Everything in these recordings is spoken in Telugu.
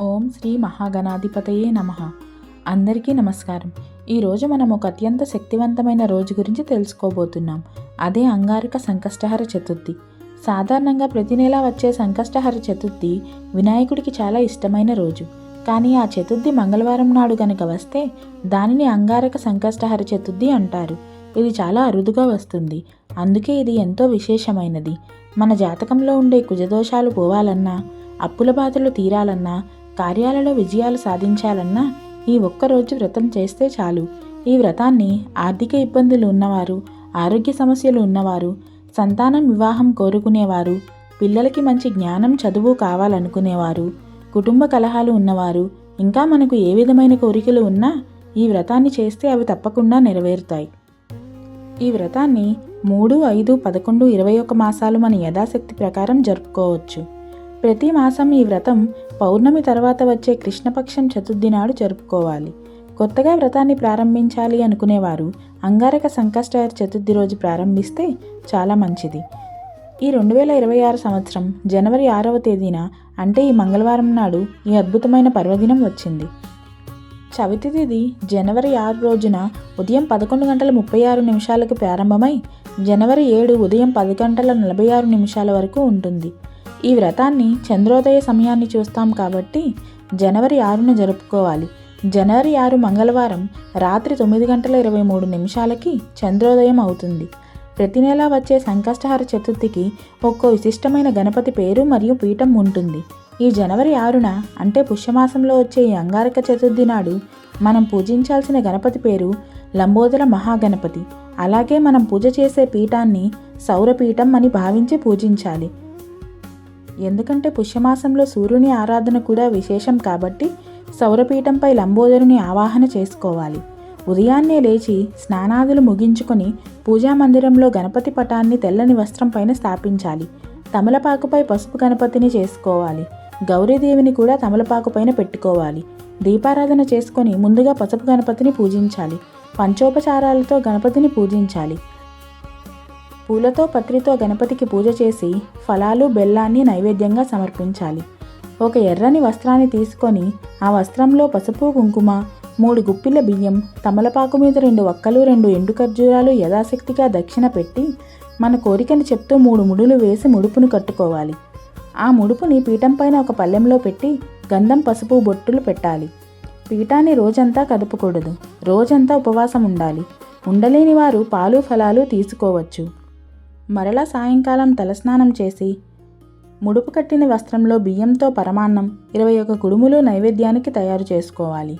ఓం శ్రీ మహాగణాధిపతయే నమ. అందరికీ నమస్కారం. ఈరోజు మనం ఒక అత్యంత శక్తివంతమైన రోజు గురించి తెలుసుకోబోతున్నాం. అదే అంగారక సంకష్టహర చతుర్థి. సాధారణంగా ప్రతి నెల వచ్చే సంకష్టహర చతుర్థి వినాయకుడికి చాలా ఇష్టమైన రోజు. కానీ ఆ చతుర్థి మంగళవారం నాడు గనుక వస్తే దానిని అంగారక సంకష్టహర చతుర్థి అంటారు. ఇది చాలా అరుదుగా వస్తుంది. అందుకే ఇది ఎంతో విశేషమైనది. మన జాతకంలో ఉండే కుజదోషాలు పోవాలన్నా అప్పుల బాధలు తీరాలన్నా కార్యాలలో విజయాలు సాధించాలన్నా ఈ ఒక్కరోజు వ్రతం చేస్తే చాలు. ఈ వ్రతాన్ని ఆర్థిక ఇబ్బందులు ఉన్నవారు ఆరోగ్య సమస్యలు ఉన్నవారు సంతానం వివాహం కోరుకునేవారు పిల్లలకి మంచి జ్ఞానం చదువు కావాలనుకునేవారు కుటుంబ కలహాలు ఉన్నవారు ఇంకా మనకు ఏ విధమైన కోరికలు ఉన్నా ఈ వ్రతాన్ని చేస్తే అవి తప్పకుండా నెరవేరుతాయి. ఈ వ్రతాన్ని మూడు ఐదు పదకొండు ఇరవై ఒక మాసాలు మన యథాశక్తి ప్రకారం జరుపుకోవచ్చు. ప్రతి మాసం ఈ వ్రతం పౌర్ణమి తర్వాత వచ్చే కృష్ణపక్షం చతుర్థి నాడు జరుపుకోవాలి. కొత్తగా వ్రతాన్ని ప్రారంభించాలి అనుకునేవారు అంగారక సంకష్టయర్ చతుర్థి రోజు ప్రారంభిస్తే చాలా మంచిది. ఈ రెండు వేల ఇరవై ఆరు సంవత్సరం జనవరి ఆరవ తేదీన అంటే ఈ మంగళవారం నాడు ఈ అద్భుతమైన పర్వదినం వచ్చింది. చవితి తిథి జనవరి ఆరు రోజున ఉదయం పదకొండు గంటల ముప్పై ఆరు నిమిషాలకు ప్రారంభమై జనవరి ఏడు ఉదయం పది గంటల నలభై ఆరు నిమిషాల వరకు ఉంటుంది. ఈ వ్రతాన్ని చంద్రోదయ సమయాన్ని చూస్తాం కాబట్టి జనవరి ఆరున జరుపుకోవాలి. జనవరి ఆరు మంగళవారం రాత్రి తొమ్మిది గంటల ఇరవై మూడు నిమిషాలకి చంద్రోదయం అవుతుంది. ప్రతి నెలా వచ్చే సంకష్టహార చతుర్థికి ఒక్కో విశిష్టమైన గణపతి పేరు మరియు పీఠం ఉంటుంది. ఈ జనవరి ఆరున అంటే పుష్యమాసంలో వచ్చే ఈ అంగారక చతుర్థి నాడు మనం పూజించాల్సిన గణపతి పేరు లంబోదర మహాగణపతి. అలాగే మనం పూజ చేసే పీఠాన్ని సౌరపీఠం అని భావించి పూజించాలి. ఎందుకంటే పుష్యమాసంలో సూర్యుని ఆరాధన కూడా విశేషం కాబట్టి సౌరపీఠంపై లంబోదరుని ఆవాహన చేసుకోవాలి. ఉదయాన్నే లేచి స్నానాదులు ముగించుకొని పూజా మందిరంలో గణపతి పటాన్ని తెల్లని వస్త్రం పైన స్థాపించాలి. తమలపాకుపై పసుపు గణపతిని చేసుకోవాలి. గౌరీదేవిని కూడా తమలపాకు పైన పెట్టుకోవాలి. దీపారాధన చేసుకొని ముందుగా పసుపు గణపతిని పూజించాలి. పంచోపచారాలతో గణపతిని పూజించాలి. పూలతో పత్రితో గణపతికి పూజ చేసి ఫలాలు బెల్లాన్ని నైవేద్యంగా సమర్పించాలి. ఒక ఎర్రని వస్త్రాన్ని తీసుకొని ఆ వస్త్రంలో పసుపు కుంకుమ మూడు గుప్పిల బియ్యం తమలపాకు మీద రెండు ఒక్కలు రెండు ఎండు ఖర్జూరాలు యథాశక్తిగా దక్షిణ పెట్టి మన కోరికను చెప్తూ మూడు ముడులు వేసి ముడుపును కట్టుకోవాలి. ఆ ముడుపుని పీఠం పైన ఒక పళ్ళెంలో పెట్టి గంధం పసుపు బొట్టులు పెట్టాలి. పీఠాన్ని రోజంతా కదుపకూడదు. రోజంతా ఉపవాసం ఉండాలి ఉండలేని వారు పాలు ఫలాలు తీసుకోవచ్చు. మరలా సాయంకాలం తలస్నానం చేసి ముడుపు కట్టిన వస్త్రంలో బియ్యంతో పరమాన్నం ఇరవై ఒక కుడుములు నైవేద్యానికి తయారు చేసుకోవాలి.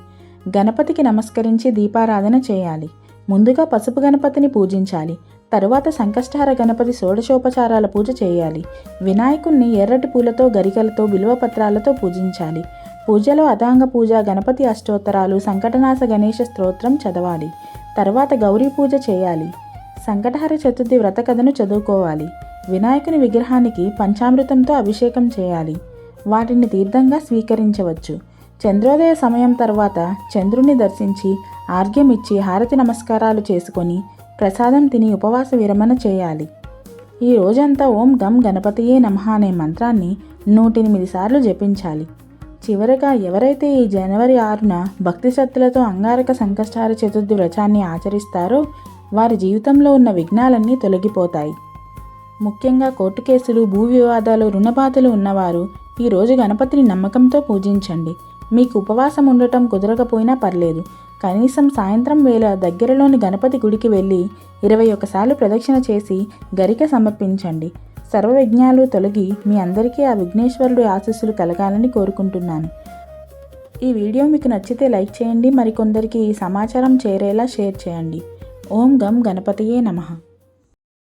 గణపతికి నమస్కరించి దీపారాధన చేయాలి. ముందుగా పసుపు గణపతిని పూజించాలి. తరువాత సంకష్టహార గణపతి షోడశోపచారాల పూజ చేయాలి. వినాయకుణ్ణి ఎర్రటి పూలతో గరికలతో బిల్వపత్రాలతో పూజించాలి. పూజలో అదాంగ పూజ గణపతి అష్టోత్తరాలు సంకటనాశ గణేష స్తోత్రం చదవాలి. తర్వాత గౌరీ పూజ చేయాలి. సంకటహర చతుర్థి వ్రత కథను చదువుకోవాలి. వినాయకుని విగ్రహానికి పంచామృతంతో అభిషేకం చేయాలి. వాటిని తీర్థంగా స్వీకరించవచ్చు. చంద్రోదయ సమయం తర్వాత చంద్రుని దర్శించి ఆర్ఘ్యం ఇచ్చి హారతి నమస్కారాలు చేసుకొని ప్రసాదం తిని ఉపవాస విరమణ చేయాలి. ఈ రోజంతా ఓం గం గణపతియే నమః అనే మంత్రాన్ని నూటెనిమిది సార్లు జపించాలి. చివరగా ఎవరైతే ఈ జనవరి ఆరున భక్తి శ్రద్ధలతో అంగారక సంకష్టార చతుర్థి వ్రతాన్ని ఆచరిస్తారో వారి జీవితంలో ఉన్న విఘ్నాలన్నీ తొలగిపోతాయి. ముఖ్యంగా కోర్టు కేసులు భూ వివాదాలు రుణబాధలు ఉన్నవారు ఈరోజు గణపతిని నమ్మకంతో పూజించండి. మీకు ఉపవాసం ఉండటం కుదరకపోయినా పర్లేదు. కనీసం సాయంత్రం వేళ దగ్గరలోని గణపతి గుడికి వెళ్ళి ఇరవై ఒకసార్లు ప్రదక్షిణ చేసి గరిక సమర్పించండి. సర్వ విఘ్నాలు తొలగి మీ అందరికీ ఆ విఘ్నేశ్వరుడు ఆశీస్సులు కలగాలని కోరుకుంటున్నాను. ఈ వీడియో మీకు నచ్చితే లైక్ చేయండి మరికొందరికి ఈ సమాచారం చేరేలా షేర్ చేయండి. ఓం గం గణపతియే నమః.